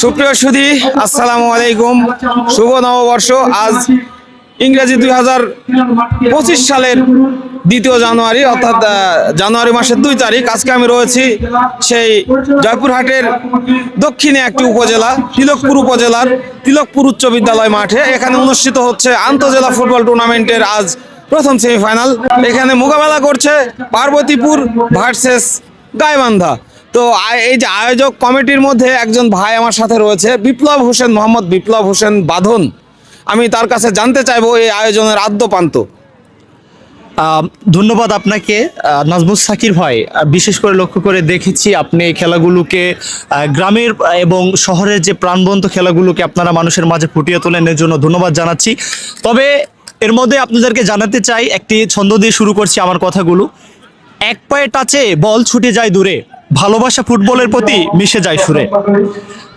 সুপ্রিয় সুধী, আসসালামু আলাইকুম। শুভ নববর্ষ। আজ ইংরেজি দুই হাজার পঁচিশ সালের দ্বিতীয় জানুয়ারি, অর্থাৎ জানুয়ারি মাসের দুই তারিখ। আজকে আমি রয়েছি সেই জয়পুরহাটের দক্ষিণে একটি উপজেলা, তিলকপুর উপজেলার তিলকপুর উচ্চ বিদ্যালয় মাঠে। এখানে অনুষ্ঠিত হচ্ছে আন্তজেলা ফুটবল টুর্নামেন্টের আজ প্রথম সেমিফাইনাল। এখানে মোকাবেলা করছে পার্বতীপুর ভার্সেস গাইবান্ধা। তো এই যে আয়োজক কমিটির মধ্যে একজন ভাই আমার সাথে রয়েছে বিপ্লব হোসেন মোহাম্মদ বিপ্লব হোসেন বাঁধন। আমি তার কাছে জানতে চাইব এই আয়োজনের আদ্যপান্ত। ধন্যবাদ আপনাকে। আহ, নাজমুস সাকির ভাই বিশেষ করে লক্ষ্য করে দেখেছি আপনি খেলাগুলোকে গ্রামের এবং শহরের যে প্রাণবন্ত খেলাগুলোকে আপনারা মানুষের মাঝে ফুটিয়ে তোলেন এর জন্য ধন্যবাদ জানাচ্ছি। তবে এর মধ্যে আপনাদেরকে জানাতে চাই একটি ছন্দ দিয়ে শুরু করছি আমার কথাগুলো। এক পায়ে টাচে বল ছুটে যায় দূরে। ভালোবাসা ফুটবলের প্রতি মিশে যায় সুরে।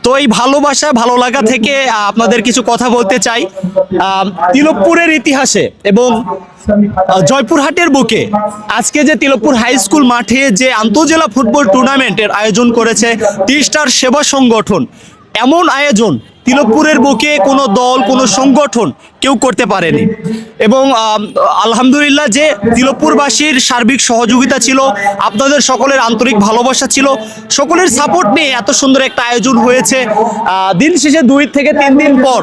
তো এই ভালোবাসা, ভালো লাগা থেকে আপনাদের কিছু কথা বলতে চাই। তিলকপুরের ইতিহাসে এবং জয়পুরহাটের বুকে আজকে যে তিলকপুর হাই স্কুল মাঠে যে আন্তজেলা ফুটবল টুর্নামেন্টের আয়োজন করেছে টি স্টার সেবা সংগঠন, এমন আয়োজন তিলকপুরের বুকে কোনো দল, কোনো সংগঠন কেউ করতে পারেনি। এবং আলহামদুলিল্লাহ যে তিলপুরবাসীর সার্বিক সহযোগিতা ছিল, আপনাদের সকলের আন্তরিক ভালোবাসা ছিল, সকলের সাপোর্ট নিয়ে এত সুন্দর একটা আয়োজন হয়েছে। দিন শেষে দুই থেকে তিন দিন পর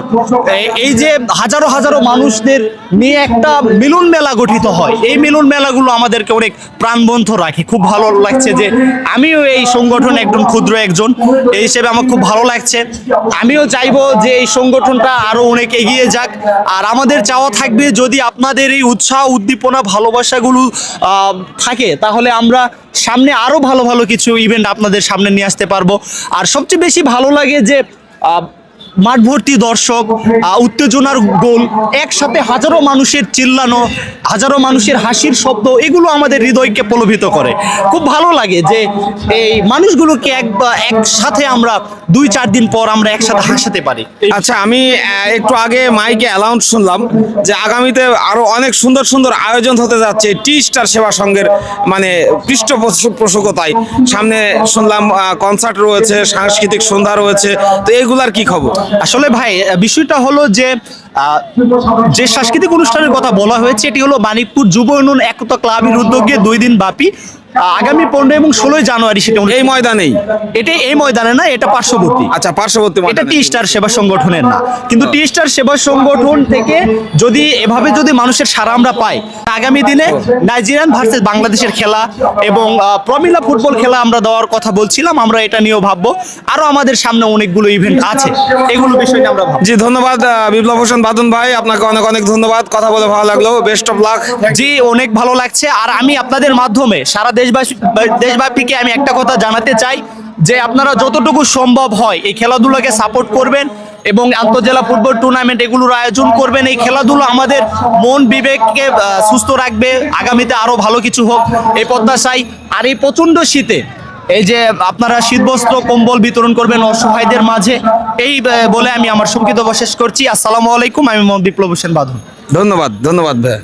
এই যে হাজারো হাজারো মানুষদের নিয়ে একটা মিলন মেলা গঠিত হয়। এই মিলন মেলাগুলো আমাদেরকে অনেক প্রাণবন্ত রাখে। খুব ভালো লাগছে যে আমিও এই সংগঠন একজন ক্ষুদ্র একজন, এই হিসেবে আমার খুব ভালো লাগছে। আমিও চাইব যে এই সংগঠনটা আরও অনেক এগিয়ে যাক। আর আমাদের চাওয়া থাকবে যদি আপনাদের এই উৎসাহ, উদ্দীপনা, ভালোবাসাগুলো থাকে, তাহলে আমরা সামনে আরও ভালো ভালো কিছু ইভেন্ট আপনাদের সামনে নিয়ে আসতে পারব। আর সবচেয়ে বেশি ভালো লাগে যে মাঠ ভর্তি দর্শক উত্তেজনার গোল, একসাথে হাজারো মানুষের চিল্লানো, হাজারো মানুষের হাসির শব্দ, এগুলো আমাদের হৃদয়কে প্রলোভিত করে। খুব ভালো লাগে যে এই মানুষগুলোকে এক একসাথে আমরা দুই, চার দিন পর আমরা একসাথে হাসাতে পারি। আচ্ছা আমি একটু আগে মাইকে অ্যালাউন্স শুনলাম যে আগামীতে আরও অনেক সুন্দর সুন্দর আয়োজন হতে যাচ্ছে টি স্টার সেবা সংঘের মানে পৃষ্ঠপোষকতায়। সামনে শুনলাম কনসার্ট রয়েছে, সাংস্কৃতিক সন্ধ্যা রয়েছে, তো এগুলার কি খবর? আসলে ভাই বিষয়টা হলো যে যে সাংস্কৃতিক অনুষ্ঠানের কথা বলা হয়েছে, এটি হলো মানিকপুর যুব উন্নয়ন একতা ক্লাবের উদ্যোগে দুই দিন ব্যাপী আগামী পনেরো এবং ষোলোই জানুয়ারি সেটা এই ময়দানেই। এটা এই ময়দানে না এটা পার্শ্ববর্তী। আচ্ছা পার্শ্ববর্তী এটা টি স্টার সেবা সংগঠনের না। কিন্তু টি স্টার সেবা সংগঠন থেকে যদি এভাবে যদি মানুষের সারা আমরা পাই আগামী দিনে নাইজেরিয়ান ভার্সেস বাংলাদেশের খেলা এবং প্রমিলা ফুটবল খেলা আমরা দেওয়ার কথা বলছিলাম আমরা এটা নিয়েও ভাববো। আরও আমাদের সামনে অনেকগুলো ইভেন্ট আছে এগুলো বিষয় আমরা জি ধন্যবাদ বিপ্লব হোসেন বাদন ভাই আপনাকে অনেক অনেক ধন্যবাদ। কথা বলে ভালো লাগল বেস্ট অফ লাক জি অনেক ভালো লাগছে। আর আমি আপনাদের মাধ্যমে সারা দেশবাসী দেশব্যাপীকে আমি একটা কথা জানাতে চাই যে আপনারা যতটুকু সম্ভব হয় এই খেলাধুলাকে সাপোর্ট করবেন এবং আন্তজেলা ফুটবল টুর্নামেন্ট এগুলোর আয়োজন করবেন। এই খেলাধুলো আমাদের মন বিবেককে সুস্থ রাখবে। আগামীতে আরও ভালো কিছু হোক এই প্রত্যাশাই আর এই প্রচণ্ড শীতে এই যে আপনারা শীতবস্ত্র, কম্বল বিতরণ করবেন অসহায়দের মাঝে, এই বলে আমি আমার সংক্ষিপ্ত শেষ করছি। আসসালামু আলাইকুম, আমি বিপ্লব হোসেন বাঁধন ধন্যবাদ ধন্যবাদ ভাই।